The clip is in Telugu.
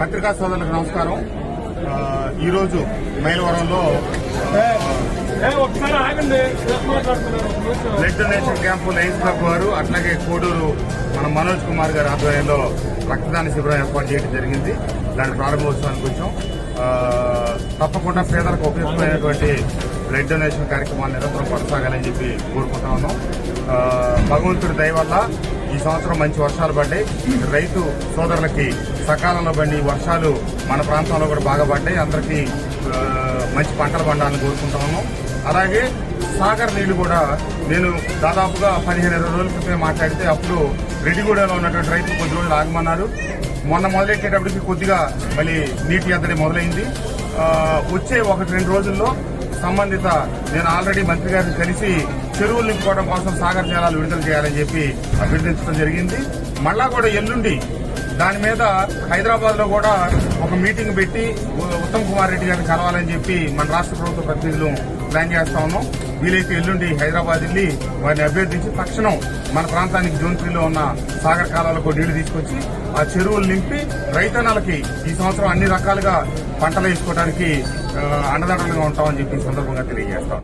పత్రికా సోదరులకు నమస్కారం. ఈరోజు మైలవరంలో blood donation camp lions club వారు అట్లాగే కోడూరు మన మనోజ్ కుమార్ గారి ఆధ్వర్యంలో రక్తదాన శిబిరం ఏర్పాటు చేయడం జరిగింది. దాని ప్రారంభోత్సవానికి వచ్చాం. తప్పకుండా పేదలకు ఉపయోగమైనటువంటి బ్లడ్ డొనేషన్ కార్యక్రమాలు నిరంతరం కొనసాగాలని చెప్పి కోరుకుంటా ఉన్నాం. భగవంతుడి దయ వల్ల ఈ సంవత్సరం మంచి వర్షాలు పడ్డాయి. రైతు సోదరులకి సకాలంలో పడి వర్షాలు మన ప్రాంతంలో కూడా బాగా పడ్డాయి. అందరికీ మంచి పంటలు పండాలని కోరుకుంటా అలాగే సాగర్ నీళ్ళు కూడా నేను దాదాపుగా పదిహేను ఇరవై రోజుల క్రితమే మాట్లాడితే అప్పుడు రెడ్డిగూడలో ఉన్నటువంటి రైతులు కొద్ది రోజులు ఆగమన్నారు. మొన్న మొదలెట్టేటప్పటికి కొద్దిగా మళ్ళీ నీటి ఎద్దడి మొదలైంది. వచ్చే ఒకటి రెండు రోజుల్లో సంబంధిత నేను ఆల్రెడీ మంత్రి గారిని కలిసి చెరువులు నింపుకోవడం కోసం సాగర్ జలాలు విడుదల చేయాలని చెప్పి అభ్యర్థించడం జరిగింది. మళ్ళా కూడా ఎల్లుండి దాని మీద హైదరాబాద్లో కూడా ఒక మీటింగ్ పెట్టి ఉత్తమ్ కుమార్ రెడ్డి గారిని కలవాలని చెప్పి మన రాష్ట్ర ప్రభుత్వ ప్రతినిధులు ప్లాన్ చేస్తా ఉన్నాం. వీలైతే ఎల్లుండి హైదరాబాద్ వెళ్ళి వారిని అభ్యర్థించి తక్షణం మన ప్రాంతానికి జోన్ త్రీలో ఉన్న సాగర్ కాలాలకు నీళ్ళు తీసుకొచ్చి ఆ చెరువులు నింపి రైతన్నలకి ఈ సంవత్సరం అన్ని రకాలుగా పంటలు వేసుకోవడానికి అండదండలుగా ఉంటామని చెప్పి సందర్భంగా తెలియజేస్తాం.